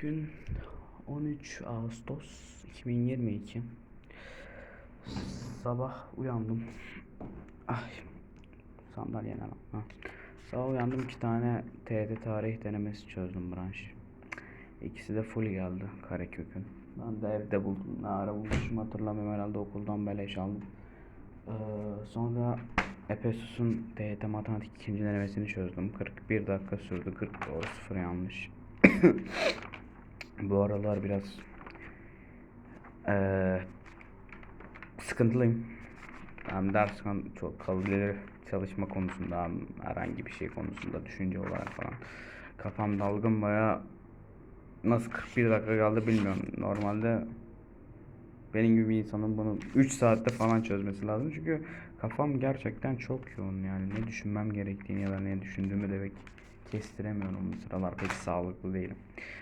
Gün 13 Ağustos 2022. Sabah uyandım. Ay sandalye ne lan? Sabah uyandım iki tane TYT tarih denemesi çözdüm branş. İkisi de full geldi karekökün. Ben de evde buldum. Ne ara bulmuşum hatırlamıyorum herhalde okuldan beleş aldım. Ee, sonra Epesus'un TYT matematik ikinci denemesini çözdüm. 41 dakika sürdü. 40 o sıfır yanlış. Bu aralar biraz eee sıkıntılıyım. Hem ders çok kalıcı çalışma konusunda herhangi bir şey konusunda düşünce olarak falan kafam dalgın baya nasıl 41 dakika kaldı bilmiyorum. Normalde benim gibi bir insanın bunu 3 saatte falan çözmesi lazım. Çünkü kafam gerçekten çok yoğun yani ne düşünmem gerektiğini ya da ne düşündüğümü de pek kestiremiyorum bu sıralar pek sağlıklı değilim.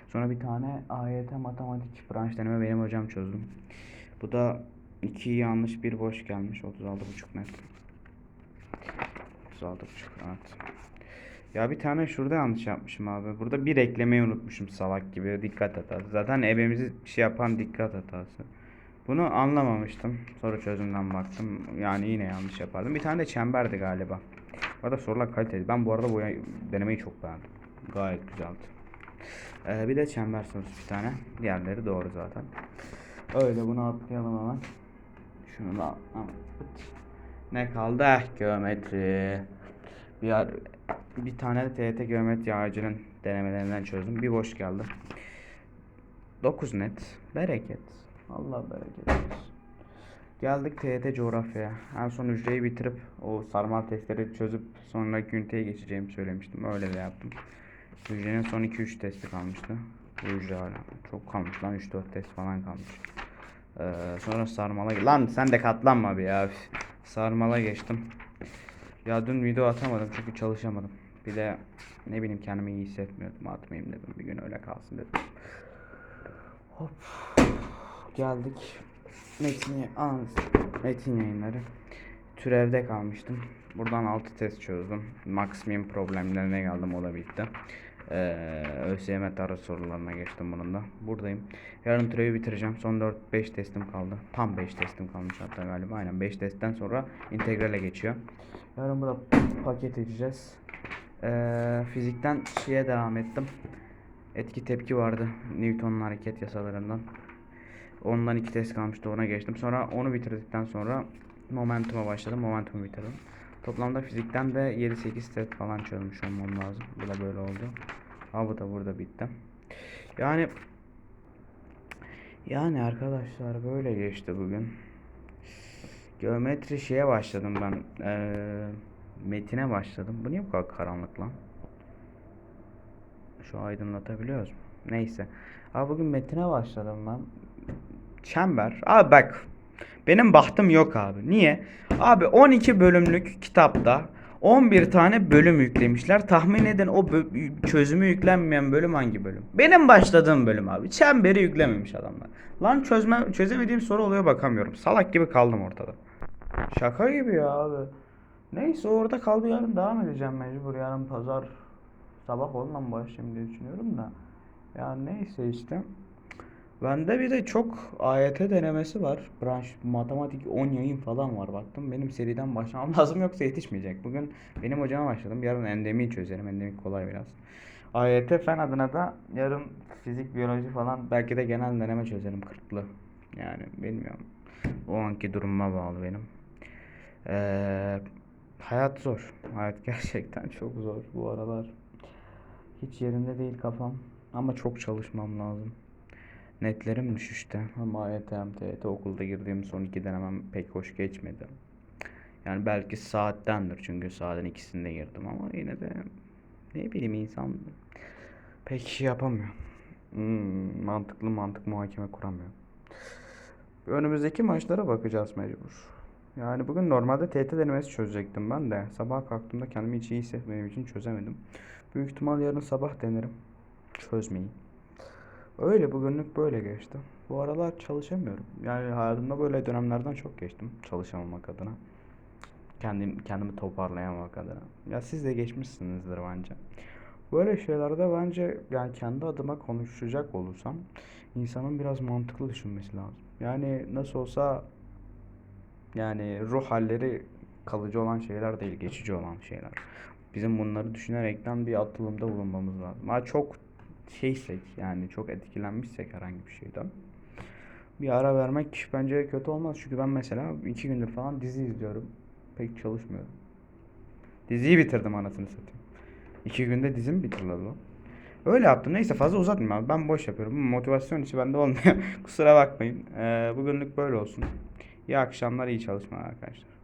Sonra bir tane AYT matematik branş deneme benim hocam çözdüm. Bu da iki yanlış bir boş gelmiş 36,5 net. 36,5 evet. Ya bir tane şurada yanlış yapmışım abi. Burada bir eklemeyi unutmuşum salak gibi. Dikkat hatası. Zaten ebemizi şey yapan dikkat hatası. Bunu anlamamıştım. Sonra çözümden baktım. Yani yine yanlış yapardım. Bir tane de çemberdi galiba. Bu arada sorular kaliteli. Ben bu arada bu denemeyi çok beğendim. Gayet güzeldi. Ee, bir de çember sorusu bir tane. Diğerleri doğru zaten. Öyle bunu atlayalım hemen. Şunu da Ne kaldı? Eh, geometri. Bir, bir tane de TYT geometri ağacının denemelerinden çözdüm. Bir boş geldi. 9 net. Bereket. Allah bereket versin. Geldik TYT coğrafyaya. En son hücreyi bitirip o sarmal testleri çözüp sonraki üniteye geçeceğimi söylemiştim. Öyle de yaptım. Hücrenin son 2-3 testi kalmıştı. Bu hücre hala. Çok kalmış lan 3-4 test falan kalmış. Ee, sonra sarmala Lan sen de katlanma bir ya. Sarmala geçtim. Ya dün video atamadım çünkü çalışamadım. Bir de ne bileyim kendimi iyi hissetmiyordum. Atmayayım dedim. Bir gün öyle kalsın dedim. Hop. Geldik. Metin, analiz, metin yayınları. Türevde kalmıştım. Buradan 6 test çözdüm. Maksimum problemlerine geldim o da bitti. Ee, ÖSYM tarih sorularına geçtim bunun da. Buradayım. Yarın türevi bitireceğim. Son 4-5 testim kaldı. Tam 5 testim kalmış hatta galiba. Aynen 5 testten sonra integrale geçiyor. Yarın burada paket edeceğiz. Ee, fizikten şeye devam ettim. Etki tepki vardı. Newton'un hareket yasalarından. Ondan iki test kalmıştı ona geçtim. Sonra onu bitirdikten sonra momentuma başladım. Momentumu bitirdim. Toplamda fizikten de 7-8 test falan çözmüş olmam lazım. Bu da böyle oldu. Ha bu da burada bitti. Yani yani arkadaşlar böyle geçti bugün. Geometri şeye başladım ben. Eee metine başladım. Bu niye bu kadar karanlık lan? Şu aydınlatabiliyoruz? Neyse. Abi bugün metine başladım ben. Çember. Abi bak. Benim bahtım yok abi. Niye? Abi 12 bölümlük kitapta 11 tane bölüm yüklemişler. Tahmin edin o çözümü yüklenmeyen bölüm hangi bölüm? Benim başladığım bölüm abi. Çemberi yüklememiş adamlar. Lan çözme çözemediğim soru oluyor bakamıyorum. Salak gibi kaldım ortada. Şaka gibi ya abi. Neyse orada kaldı yarın devam edeceğim mecbur. Yarın pazar sabah onunla başlayayım diye düşünüyorum da. Ya neyse işte. Bende bir de çok AYT denemesi var. Branş matematik 10 yayın falan var baktım. Benim seriden başlamam lazım yoksa yetişmeyecek. Bugün benim hocama başladım. Yarın endemiyi çözerim. Endemik kolay biraz. AYT fen adına da yarın fizik, biyoloji falan belki de genel deneme çözerim 40'lı. Yani bilmiyorum. O anki durumuma bağlı benim. Ee, hayat zor. Hayat gerçekten çok zor bu aralar. Hiç yerinde değil kafam. Ama çok çalışmam lazım. Netlerim düşüşte. Hem AYT hem TYT okulda girdiğim son iki denemem pek hoş geçmedi. Yani belki saattendir çünkü saatin ikisinde girdim ama yine de ne bileyim insan pek şey yapamıyor. Hmm, mantıklı mantık muhakeme kuramıyor. Önümüzdeki maçlara bakacağız mecbur. Yani bugün normalde TYT denemesi çözecektim ben de. Sabah kalktığımda kendimi hiç iyi hissetmediğim için çözemedim. Büyük ihtimal yarın sabah denerim. Çözmeyi. Öyle bugünlük böyle geçti. Bu aralar çalışamıyorum. Yani hayatımda böyle dönemlerden çok geçtim çalışamamak adına. Kendim kendimi toparlayamamak adına. Ya siz de geçmişsinizdir bence. Böyle şeylerde bence yani kendi adıma konuşacak olursam insanın biraz mantıklı düşünmesi lazım. Yani nasıl olsa yani ruh halleri kalıcı olan şeyler değil, geçici olan şeyler. Bizim bunları düşünerekten bir atılımda bulunmamız lazım. Ha çok şeysek yani çok etkilenmişsek herhangi bir şeyden bir ara vermek bence kötü olmaz. Çünkü ben mesela iki gündür falan dizi izliyorum. Pek çalışmıyorum. Diziyi bitirdim anasını satayım. İki günde dizim bitirdi lan. Öyle yaptım. Neyse fazla uzatmayayım abi. Ben boş yapıyorum. Motivasyon işi bende olmuyor. Kusura bakmayın. Ee, bugünlük böyle olsun. İyi akşamlar, iyi çalışmalar arkadaşlar.